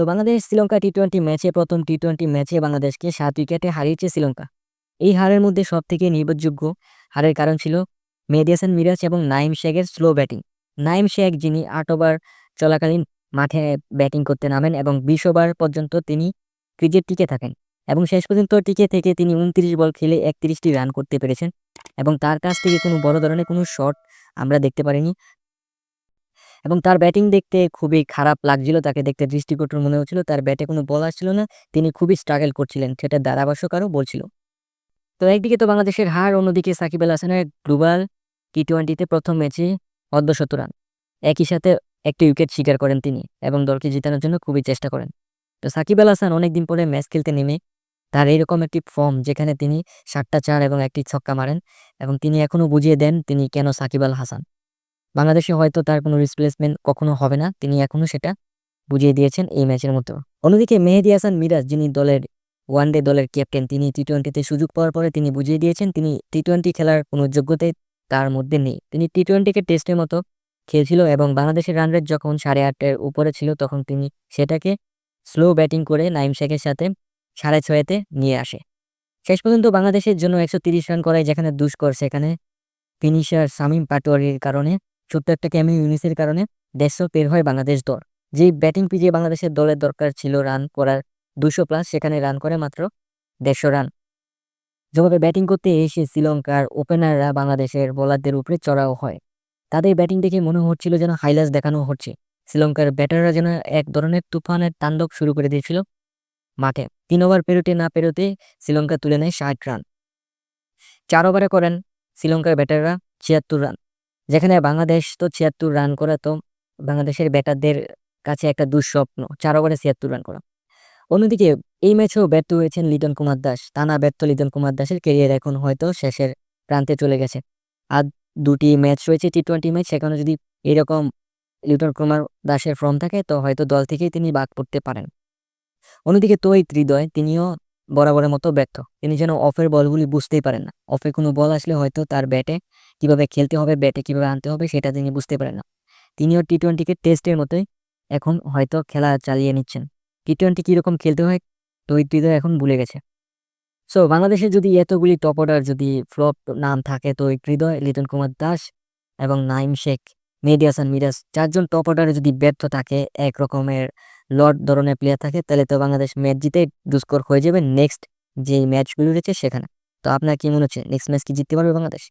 তো Bangladesh, Sri Lanka T twenty ম্যাচে প্রথম টি টোয়েন্টি ম্যাচে বাংলাদেশকে সাত উইকেটে হারিয়েছে শ্রীলঙ্কা। এই হারের মধ্যে সব থেকে নির্ভরযোগ্য হারের কারণ ছিল মেহেদী হাসান মিরাজ এবং নাইম শেখের স্লো ব্যাটিং। নাইম শেখ যিনি আট ওভার চলাকালীন মাঠে ব্যাটিং করতে নামেন এবং বিশ ওভার পর্যন্ত তিনি ক্রিজে টিকে থাকেন এবং শেষ পর্যন্ত টিকে থেকে তিনি উনত্রিশ বল খেলে একত্রিশটি রান করতে পেরেছেন এবং তার কাছ থেকে কোনো বড় ধরনের কোনো শট আমরা দেখতে পারিনি। এবং তার ব্যাটিং দেখতে খুবই খারাপ লাগছিল, তাকে দেখতে দৃষ্টিকটু মনে হচ্ছিল তার ব্যাটে কোনো বল আসছিল না, তিনি খুবই স্ট্রাগল করছিলেন, সেটা ধারাভাষ্যকারও বলছিল। তো একদিকে তো বাংলাদেশের হার, অন্যদিকে সাকিব আল হাসানের গ্লোবাল টি টোয়েন্টিতে প্রথম ম্যাচে অর্ধশত রান। একই সাথে একটি উইকেট শিকার করেন তিনি এবং দলকে জেতানোর জন্য খুবই চেষ্টা করেন। তো সাকিব আল হাসান অনেকদিন পরে ম্যাচ খেলতে নেমে তার এইরকম একটি ফর্ম যেখানে তিনি সাতটা চার এবং একটি ছক্কা মারেন এবং তিনি এখনও বুঝিয়ে দেন তিনি কেন সাকিব আল হাসান। বাংলাদেশে হয়তো তার কোনো রিপ্লেসমেন্ট কখনো হবে না। তিনি এখনও সেটা বুঝিয়ে দিয়েছেন এই ম্যাচের মতো অন্যদিকে মেহেদি হাসান মিরাজ, যিনি দলের ওয়ানডে দলের ক্যাপ্টেন তিনি টি টোয়েন্টিতে সুযোগ পাওয়ার পরে তিনি বুঝিয়ে দিয়েছেন তিনি টি টোয়েন্টি খেলার কোনো যোগ্যতাই তার মধ্যে নেই। তিনি টি টোয়েন্টিকে টেস্টের মতো খেলছিল এবং বাংলাদেশের রান রেট যখন সাড়ে আটের উপরে ছিল তখন তিনি সেটাকে স্লো ব্যাটিং করে নাইম শেখের সাথে সাড়ে ছয়েতে নিয়ে আসে। শেষ পর্যন্ত বাংলাদেশের জন্য একশো রান করায় যেখানে দুষ্কর, সেখানে ফিনিশার শামীম পাটোয়ারির কারণে ছোট্ট একটা ক্যামি ইউনিসের কারণে দেড়শো পের হয় বাংলাদেশ দল। যেই ব্যাটিং পিজে বাংলাদেশের দলের দরকার ছিল রান করার দুশো প্লাস সেখানে রান করে মাত্র দেড়শো রান যেভাবে ব্যাটিং করতে এসে শ্রীলঙ্কার ওপেনাররা বাংলাদেশের বোলারদের উপরে চড়াও হয়। তাদের ব্যাটিং দেখে মনে হচ্ছিল যেন হাইলাইটস দেখানো হচ্ছে। শ্রীলঙ্কার ব্যাটাররা যেন এক ধরনের তুফানের তাণ্ডব শুরু করে দিয়েছিল মাঠে। তিন ওভার পেরোতে না পেরোতে শ্রীলঙ্কা তুলে নেয় ষাট রান চার ওভারে করেন শ্রীলঙ্কার ব্যাটাররা ছিয়াত্তর রান যেখানে বাংলাদেশ তো ছিয়াত্তর রান করা, তো বাংলাদেশের ব্যাটারদের কাছে একটা দুঃস্বপ্ন, চার ওভারে ছিয়াত্তর রান করা। অন্যদিকে, এই ম্যাচেও ব্যর্থ হয়েছেন লিটন কুমার দাস। টানা ব্যর্থ লিটন কুমার দাসের কেরিয়ার এখন হয়তো শেষের প্রান্তে চলে গেছে। আর দুটি ম্যাচ রয়েছে টি টোয়েন্টি ম্যাচ সেখানে যদি এরকম লিটন কুমার দাসের ফর্ম থাকে, তো হয়তো দল থেকেই তিনি বাদ পড়তে পারেন। অন্যদিকে তোই ত্রিদয় তিনিও বরাবরের মতো ব্যর্থ। তিনি যেন অফের বলগুলি বুঝতেই পারেন না। অফে কোনো বল আসলে হয়তো তার ব্যাটে কীভাবে খেলতে হবে, ব্যাটে কীভাবে আনতে হবে সেটা তিনি বুঝতে পারেন না। তিনিও টি টোয়েন্টিকে টেস্টের মতোই এখন হয়তো খেলা চালিয়ে নিচ্ছেন। টি টোয়েন্টি কীরকম খেলতে হয়? তো ওই হৃদয় এখন ভুলে গেছে। সো বাংলাদেশে যদি এতগুলি টপ অর্ডার যদি ফ্লপ নাম থাকে, তো হৃদয় লিটন কুমার দাস এবং নাইম শেখ, মেহেদি হাসান মিরাজ, চারজন টপ অর্ডারে যদি ব্যর্থ থাকে, এক রকমের লর্ড ধরনের প্লেয়ার থাকে, তাহলে তো বাংলাদেশ ম্যাচ জিতে দুষ্কর হয়ে যাবে নেক্সট যে ম্যাচগুলো রয়েছে সেখানে। তো আপনার কি মনে হচ্ছে নেক্সট ম্যাচ কি জিততে পারবে বাংলাদেশ?